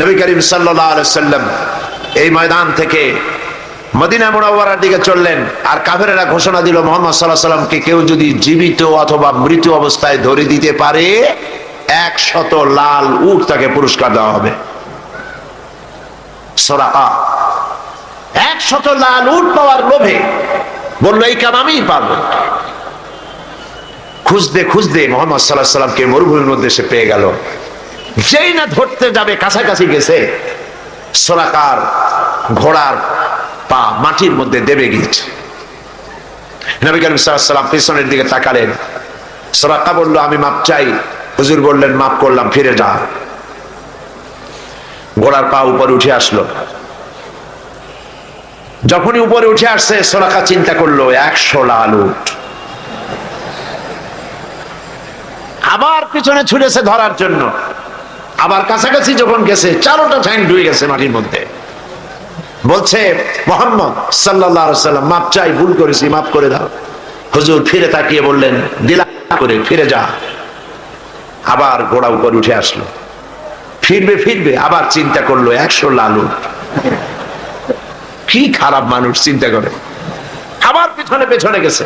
নবী করিম সাল্লাম এই ময়দান থেকে মদিনা মুনাওয়ারার দিকে চললেন আর কাফেরেরা ঘোষণা দিল, মোহাম্মদ সাল্লাহ সাল্লামকে কেউ যদি জীবিত অথবা মৃত অবস্থায় ধরে দিতে পারে এক শত লাল উট তাকে পুরস্কার দেওয়া হবে। সোরাকা এক লাল উট পাওয়ার লোভে বলল, এই কাম আমিই পারব খুঁজতে খুঁজতে মোহাম্মদ সাল্লাহ সাল্লামকে মরুভূমির মধ্যে সে পেয়ে গেল। যেই না ধরতে যাবে, কাছাকাছি গেছে সোরাকার ঘোড়ার পা মাটির মধ্যে দেবে গিয়েছে। উঠে আসলো। যখনই উপরে উঠে আসছে সোরাকা চিন্তা করল, একশো লাল উঠ। আবার পিছনে ছুটেছে ধরার জন্য। আবার কাছাকাছি যখন গেছে, চারোটা ঠ্যাং ডুবে গেছে মাটির মধ্যে। বলছে, মোহাম্মদ সাল্লাম মাপ চাই, ভুল করেছি মাফ করে দাও। হুজুর ফিরে তাকিয়ে বললেন, দিলা করে, ফিরে যা। আবার ঘোড়া উপর উঠে আসলো। ফিরবে ফিরবে, আবার চিন্তা করল, একশো লালু। কি খারাপ মানুষ, চিন্তা করে। আবার পিছনে, পেছনে গেছে।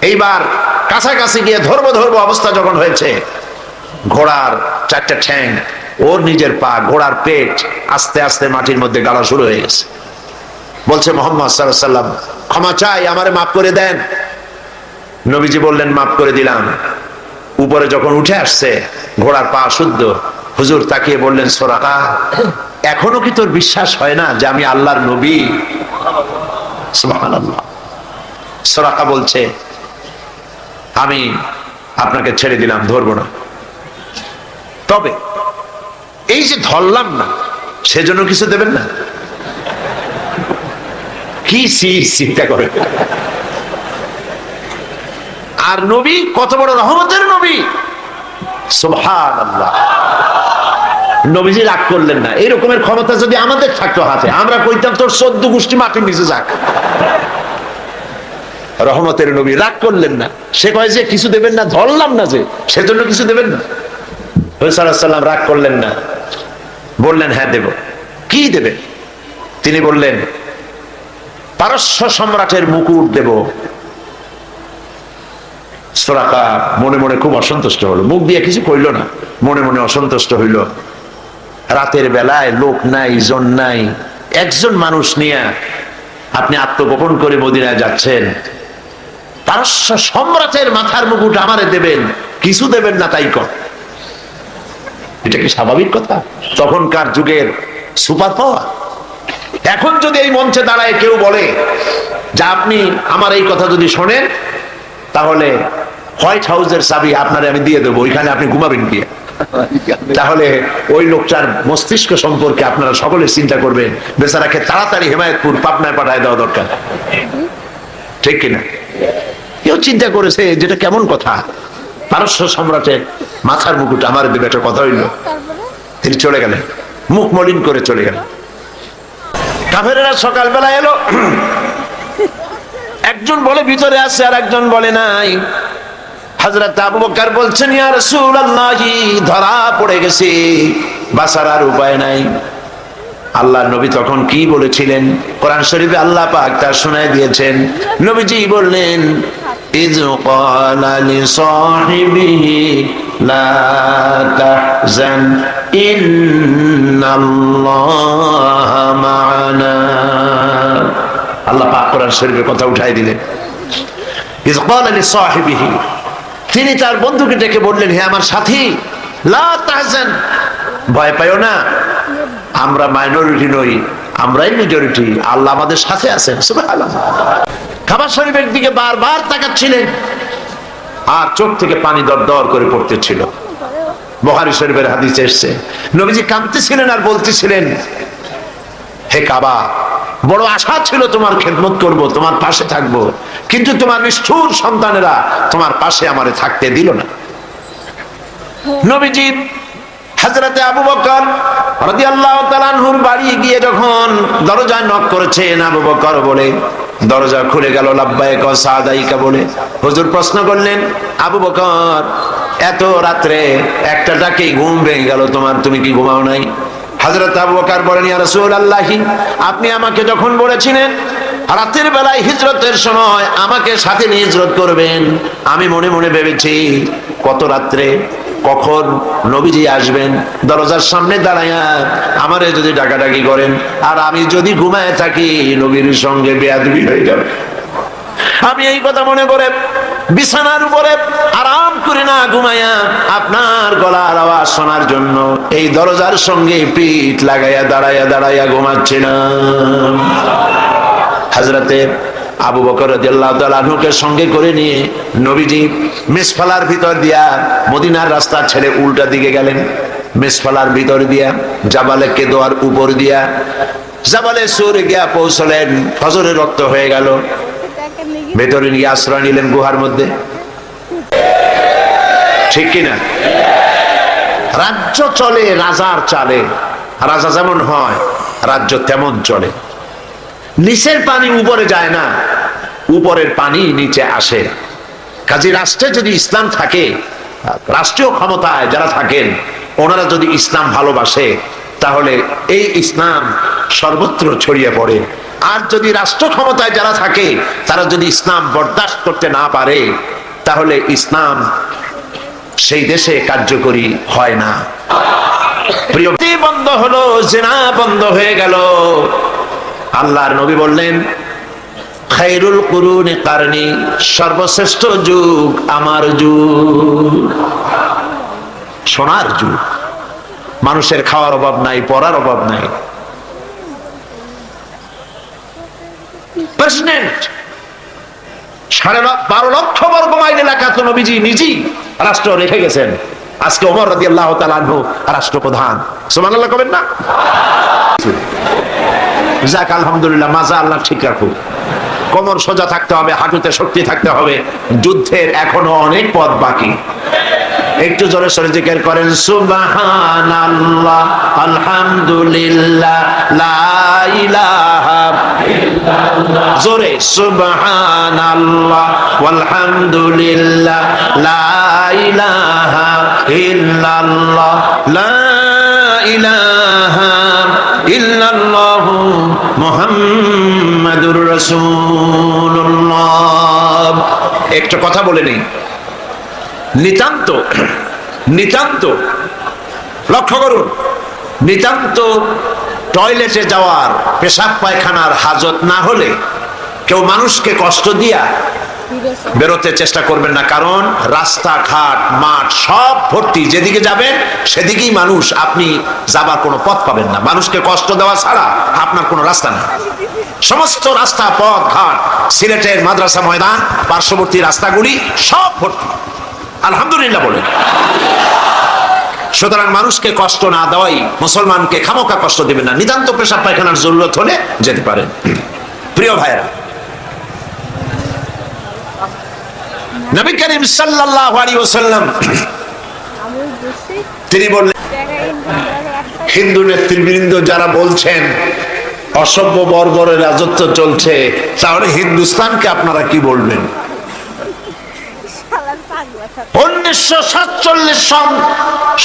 এইবার কাছাকাছি গিয়ে ধরবো ধরবো অবস্থা যখন হয়েছে ঘোড়ার চারটা ঠ্যাং, ওর নিজের পা, ঘোড়ার পেট আস্তে আস্তে মাটির মধ্যে গাড়া শুরু হয়ে গেছে। বলছে মোহাম্মদ সাল্লাম ক্ষমা চাই, আমারে মাফ করে দেন। নবীজি বললেন, মাফ করে দিলাম। উপরে যখন উঠে আসছে, ঘোড়ার পা শুদ্ধ, হুজুর তাকিয়ে বললেন, সোরাকা, এখনও কি তোর বিশ্বাস হয় না যে আমি আল্লাহর নবী? সোরাকা বলছে, আমি আপনাকে ছেড়ে দিলাম, ধরবো না। তবে, এই যে ধরলাম না, সেজন্য কিছু দেবেন না। কি চিন্তা করে? আর নবী, কত বড় রহমতের নবী। নবীজি রাগ করলেন না। এরকমের ক্ষমতা যদি আমাদের থাকতো হাতে, আমরা কইতাম তোর সদ্য গোষ্ঠী মাটির নিচে যাক। রহমতের নবী রাগ করলেন না। সে কয় যে, কিছু দেবেন না, ধরলাম না যে, সেজন্য কিছু দেবেন না। সাল্লাম রাগ করলেন না। বললেন হ্যাঁ দেব। কি দেবে? তিনি বললেন, পারস্য সম্রাটের মুকুট দেব। সোরাকা মনে মনে খুব অসন্তুষ্ট হলো। মুখ দিয়ে কিছু কইল না, মনে মনে অসন্তুষ্ট হইল। রাতের বেলায় লোক নাই, জন নাই, একজন মানুষ নিয়ে আপনি আত্মগোপন করে মদিনায় যাচ্ছেন। পারস্য সম্রাটের মাথার মুকুট আমারে দেবেন, কিছু দেবেন না, তাই কর। এটা কি স্বাভাবিক কথা? তখনকার যুগের সুপার পাওয়ার এখন যদি এই মঞ্চে দাঁড়ায় কেউ বলে যে আপনি আমার এই কথা যদি শোনেন, তাহলে হোয়াইট হাউসের চাবি আপনারে আমি দিয়ে দেবো, ওইখানে আপনি ঘুমাবেন গিয়ে। তাহলে ওই লোকটার মস্তিষ্ক সম্পর্কে আপনারা সকলে চিন্তা করবেন, বেচারাকে তাড়াতাড়ি হেমায়তপুর পাবনায় পাঠায় দেওয়া দরকার। ঠিক কিনা? কেউ চিন্তা করেছে, যেটা কেমন কথা? পারস্য সম্রাটের মাথার মুকুট আমার দেবে, একটা কথা হইল। তিনি চলে গেলেন। মুখ মলিন করে চলে গেলেন। কাফেরেরা সকালবেলা এলো। একজন বলে, ভিতরে আছে আর একজন বলে নাই। হযরত আবু বকর বলছেন, ইয়া রাসূলুল্লাহি, ধরা পড়ে গেছে। বাঁচার আর উপায় নাই। আল্লাহ নবী তখন কি বলেছিলেন? কোরআন শরীফে আল্লাহ পাক তা শোনায় দিয়েছেন। নবীজি বললেন ইজ ক্বালা লিসাহিবিহি লা তাহজান ইন্নাল্লাহা মা'ানা আল্লাহ পাক কোরআন শরীফের কথা উঠাই দিলেন। ইজ ক্বালা লিসাহিবিহি তিনি তার বন্ধুকে ডেকে বললেন, হে আমার সাথী, লা তাহজান। ভয় পাইও না, আমরা মাইনরিটি নই, আমরাই মেজরিটি আল্লাহ আমাদের সাথে আছেন, সুবহানাল্লাহ। খাবার শরীফের দিকে বারবার তাকাচ্ছিলেন। আর চোখ থেকে পানি দর দর করে পড়তেছিল। বহারি শরীফের হাদিস এসছে নবীজি কাঁদতেছিলেন আর বলতেছিলেন হে কাবা বড় আশা ছিল তোমার খেদমত করব তোমার পাশে থাকব। কিন্তু তোমার নিষ্ঠুর সন্তানেরা তোমার পাশে আমারে থাকতে দিল না। নবীজি হযরতে আবু বকর রাদিয়াল্লাহু তাআলা আনহুর বাড়ি গিয়ে যখন দরজায় নক করেছেন, আবু বকর বলে, দরজা খুলে গেল লাব্বাইক ওয়া সাদাইকা বলে। হুজুর প্রশ্ন করলেন, আবু বকর, এত রাত্রে একটা ডাকেই ঘুম ভেঙে গেল? তোমার তুমি কি ঘুমাও নাই? হযরত আবু বকর বলেন, ইয়া রাসূলুল্লাহি, আপনি আমাকে যখন বলেছিলেন, রাতের বেলায় হিজরতের সময় আমাকে সাথে নিয়ে হিজরত করবেন, আমি মনে মনে ভেবেছি, কত রাত্রে কখন নবীজি আসবেন? দরজার সামনে দাঁড়াইয়া আমারে যদি ডাকাডাকি করেন, আর আমি যদি ঘুমায় থাকি, নবীর সঙ্গে বেয়াদবি হয়ে যাবে। আমি এই কথা মনে করে বিছানার উপরে আরাম করে না ঘুমাইয়া আপনার গলার আওয়াজ শোনার জন্য এই দরজার সঙ্গে পিঠ লাগাইয়া দাঁড়াইয়া দাঁড়াইয়া ঘুমাচ্ছিলাম। হাজরাতে আবু বকর রাদিয়াল্লাহু সঙ্গে করে নিয়ে নবীজি মিসফালার ভিতর দিয়া মদিনার রাস্তা ছেড়ে উল্টা দিকে গেলেন। মিসফালার ভিতর দিয়া জাবালে কেদোয়ার উপর দিয়া জাবালে সুর গিয়া পৌঁছলেন। ফজরের রক্ত হয়ে গেল। ভেতরে নিয়ে আশ্রয় নিলেন গুহার মধ্যে। ঠিক কিনা? রাজ্য চলে, রাজার চালে। রাজা যেমন হয়, রাজ্য তেমন চলে। নিচের পানি উপরে যায় না, উপরের পানি নিচে আসে। কাজী রাষ্ট্রে যদি ইসলাম থাকে, রাষ্ট্রীয় ক্ষমতায় যারা থাকেন, ওনারা যদি ইসলাম ভালোবাসে, তাহলে এই ইসলাম সর্বত্র ছড়িয়ে পড়ে। আর যদি রাষ্ট্র ক্ষমতায় যারা থাকে, তারা যদি ইসলাম বরদাস্ত করতে না পারে, তাহলে ইসলাম সেই দেশে কার্যকরী হয় না। প্রিয়, বন্ধ হলো, জেনা বন্ধ হয়ে গেল। আল্লাহর নবী বললেন, খাইরুল কুরুন কারণী সর্বশ্রেষ্ঠ যুগ আমার যুগ। সোনার যুগ। মানুষের খাওয়ার অভাব নাই, পড়ার অভাব নাই। প্রেসিডেন্ট সাড়ে বারো লক্ষ বর্গ মাইল এলাকা তো নবীজি নিজেই রাষ্ট্র রেখে গেছেন। আজকে ওমর রাজি আল্লাহ রাষ্ট্রপ্রধান। সোমান আল্লাহ কবেন না? যাক, আলহামদুলিল্লাহ, মাজা আল্লাহ ঠিক রাখুক। কোমর সোজা থাকতে হবে, হাঁটুতে শক্তি থাকতে হবে। যুদ্ধের এখনও অনেক পথ বাকি। একটু জোরে সরে জিজ্ঞেস করেন, সুবহানাল্লাহ, আলহামদুলিল্লাহ, লা ইলাহা জোরে, সুবহানাল্লাহ ওয়ালহামদুলিল্লাহ লা ইলাহা ইল্লাল্লাহ, লা ইলাহা একটা কথা বলে নেই। নিতান্ত নিতান্ত, লক্ষ্য করুন, নিতান্ত টয়লেটে যাওয়ার, পেশাব পায়খানার হাজত না হলে কেউ মানুষকে কষ্ট দিয়া বেরোতে চেষ্টা করবেন না, কারণ রাস্তাঘাট, মাঠ সব ভর্তি। যেদিকে যাবেন, সেদিকেই মানুষ, আপনি যাবার কোনো পথ পাবেন না। মানুষকে কষ্ট দেওয়া ছাড়া আপনার কোনো রাস্তা নেই। সমস্ত রাস্তা, পথ, ঘাট, সিলেটের মাদ্রাসা ময়দান, পার্শ্ববর্তী রাস্তাগুলি সব ভর্তি। আলহামদুলিল্লাহ বলেন সুতরাং মানুষকে কষ্ট না দেওয়াই, মুসলমানকে খামোকা কষ্ট দেবেন না। নিতান্ত পেশাব পায়খানার জরুরত হলে যেতে পারেন। প্রিয় ভাইরা নবী করিম সাল্লাল্লাহু আলাইহি ওয়াসাল্লাম তিনি বললেন, হিন্দু নেতৃবৃন্দ যারা বলছেন, অসভ্য বর্বরের রাজত্ব চলছে, তাহলে হিন্দুস্তানকে আপনারা কি বলবেন? উনিশশো সাতচল্লিশ সন,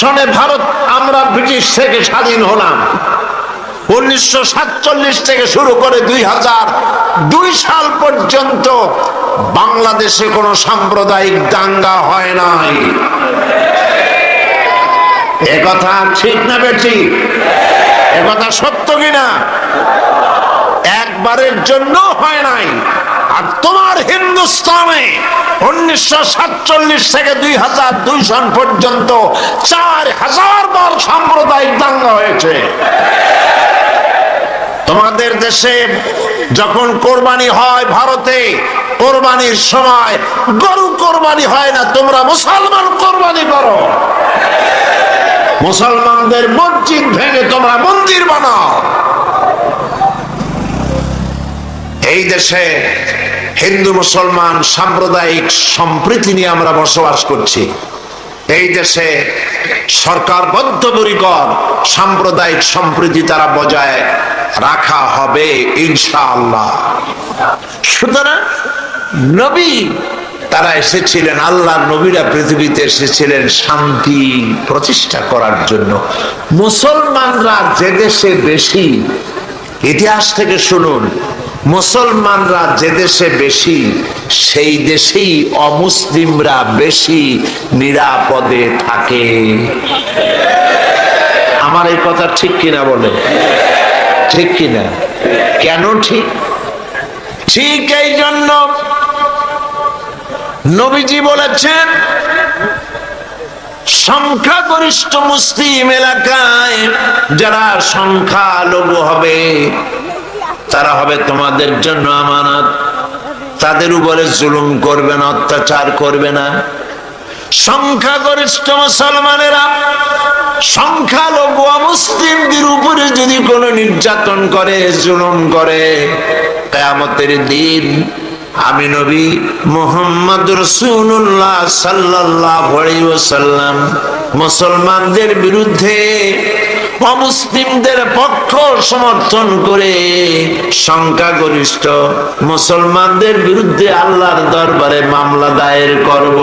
সনে ভারত, আমরা ব্রিটিশ থেকে স্বাধীন হলাম। উনিশশো সাতচল্লিশ থেকে শুরু করে দুই দুই সাল পর্যন্ত বাংলাদেশে কোনো সাম্প্রদায়িক দাঙ্গা হয় নাই। একথা ঠিক না বেঠি একথা সত্য কিনা? একবারের জন্য হয় নাই। আর তোমার হিন্দুস্তানে উনিশশো সাতচল্লিশ থেকে দুই হাজার দুই সন পর্যন্ত চার হাজার বার সাম্প্রদায়িক দাঙ্গা হয়েছে। তোমাদের দেশে যখন কোরবানি হয় ভারতে, কোরবানির সময় গরু কোরবানি হয় না, তোমরা মুসলমান কোরবানি করো। মুসলমানদের মসজিদ ভেঙে তোমরা মন্দির বানাও। এই দেশে হিন্দু মুসলমান সাম্প্রদায়িক সম্প্রীতি নিয়ে আমরা বসবাস করছি। এই দেশে সরকার বদ্ধপরিকর, সাম্প্রদায়িক সম্প্রীতি তারা বজায় রাখা হবে, ইনশাআল্লাহ। সুতরাং নবী তারা এসেছিলেন, আল্লাহর নবীরা পৃথিবীতে এসেছিলেন শান্তি প্রতিষ্ঠা করার জন্য। মুসলমানরা যে দেশে বেশি, ইতিহাস থেকে শুনুন মুসলমানরা যে দেশে বেশি, সেই দেশেই অমুসলিমরা বেশি নিরাপদে থাকে। আমার এই কথা ঠিক কিনা বলে? ঠিক কিনা? কেন ঠিক? ঠিক এই জন্য নবীজি বলেছেন, সংখ্যাগরিষ্ঠ মুসলিম এলাকায় যারা সংখ্যালঘু হবে তারা হবে তোমাদের জন্য আমানত। তাদের উপরে জুলুম করবে না, অত্যাচার করবে না। সংখ্যাগরিষ্ঠ মুসলমানেরা, সংখ্যালঘু মুসলিমদের উপরে যদি কোনো নির্যাতন করে, জুলুম করে, কেয়ামতের দিন আমি নবী মোহাম্মদ রসুল্লাহ সাল্লাহ মুসলমানদের বিরুদ্ধে অমুসলিমদের পক্ষ সমর্থন করে সংখ্যাগরিষ্ঠ মুসলমানদের বিরুদ্ধে আল্লাহর দরবারে মামলা দায়ের করব।